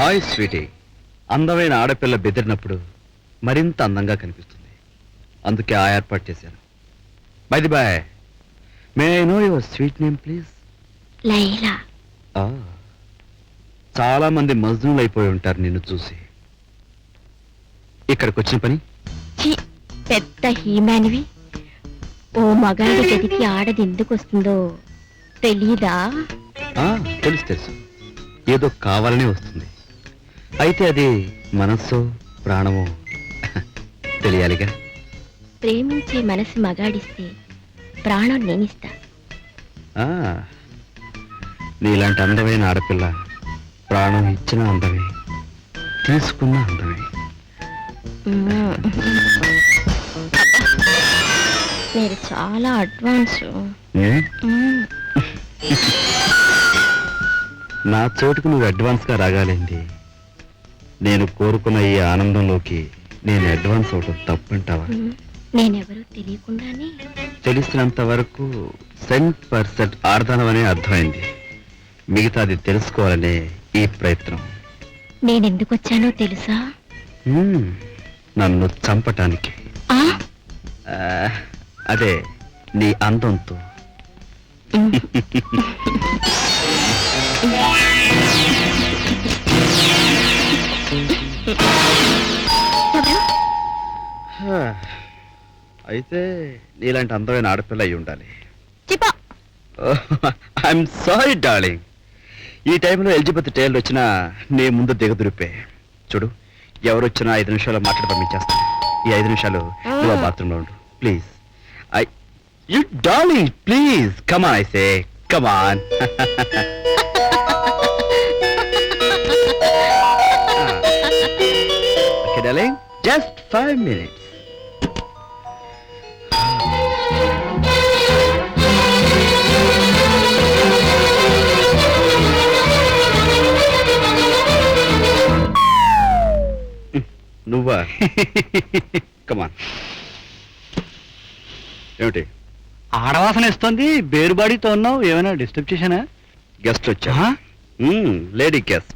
Hi Sweety. అందమైన ఆడపిల్ల బెదిరినప్పుడు మరింత అందంగా కనిపిస్తుంది. అందుకే ఆ ఏర్పాటు చేశాను. By the by may I know your sweet name please Laila. చాలా మంది మజ్నులు అయిపోయి ఉంటారు నిన్ను చూసి. ఇక్కడికి వచ్చిన పని? పెద్ద హీమానివి. ఓ మగాడి గదికి ఆడది ఎందుకు వస్తుందో తెలీదా? తెలుసు తెలుసు. ఏదో కావాలనే వస్తుంది. అయితే అది మనస్సు ప్రాణమో తెలియాలిగా ప్రేమించే మనసు మగాడిస్తే ప్రాణం నేనిస్తా ఆ, నీలాంటి అందమైన ఆడపిల్ల ప్రాణం ఇచ్చిన అందమే తీసుకున్న అందమే మ్మ్. మీరు చాలా అడ్వాన్స్ ఏ? మ్మ్. నా చోటుకు నువ్వు అడ్వాన్స్గా రాగాలింది నేను కోరుకున్న ఈ ఆనందంలోకి నేను అడ్వాన్స్ అవటం తప్పంటావా. నేనెవరో తెలియకుండానే. తెలిసినంత వరకు సెంట్ పర్సెంట్ అనే అర్థమైంది. మిగతాది తెలుసుకోవాలనే ఈ ప్రయత్నం. నేనెందుకు వచ్చానో తెలుసా నన్ను చంపటానికి. ఆ? ఆ, అదే నీ అందంతో. అయితే నీలాంటి అందమైన ఆడపిల్ల అయి ఉండాలి. ఐఎమ్ సారీ డార్లింగ్ ఈ టైంలో ఎలిజబెత్ టైలర్ వచ్చినా నీ ముందు దిగదురిపే చూడు ఎవరు వచ్చినా ఐదు నిమిషాలు మాట్లాడి పంపించేస్తాను ఈ ఐదు నిమిషాలు నువ్వు బాత్రూంలో ఉండు. Please I you darling please come on I say come on darling just five minutes నువ్వా? కమాన్ ఏమిటి? ఆడవాసన ఇస్తుంది బేరుబాడితో ఉన్నావు ఏమైనా డిస్టర్బ్ చేశానా? గెస్ట్ వచ్చా? Lady guest?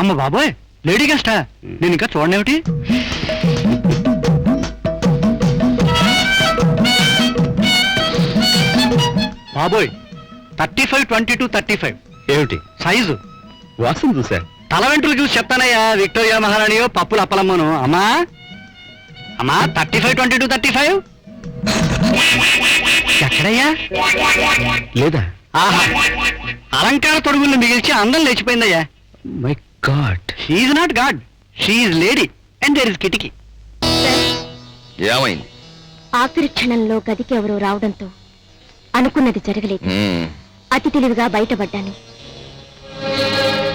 అమ్మ బాబోయ్! లేడీ గెస్టా నేను ఇంకా చూడనేమిటి బాబోయ్ thirty five twenty two thirty five ఏమిటి? సైజు. వాసన చూసా. తల వెంట్రులు చూసి చెప్తానయ్యా విక్టోరియా మహారాణియో పప్పులు అప్పలమ్మను. అమ్మా అమ్మా thirty five twenty two thirty five ఎక్కడయ్యా? లేదా? ఆహా అలంకార తొడుగులను మిగిల్చి అందం లేచిపోయిందయ్యా. My god she not god she lady and there is కిటికీ ఏమైంది? ఆఖరి క్షణంలో గదికి ఎవరో రావడంతో అనుకున్నది జరగలేదు. అతి తెలివిగా బయటపడ్డాను.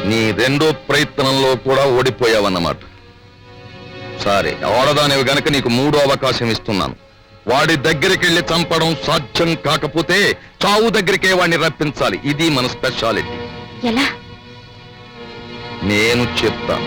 నీ రెండో ప్రయత్నంలో కూడా ఓడిపోయావన్నమాట. సరే ఆడదానివి గనక నీకు మూడో అవకాశం ఇస్తున్నాను. వాడి దగ్గరికి వెళ్ళి చంపడం సాధ్యం కాకపోతే చావు దగ్గరికే వాడిని రప్పించాలి. ఇది మన స్పెషాలిటీ. ఎలా? నేను చెప్తాను.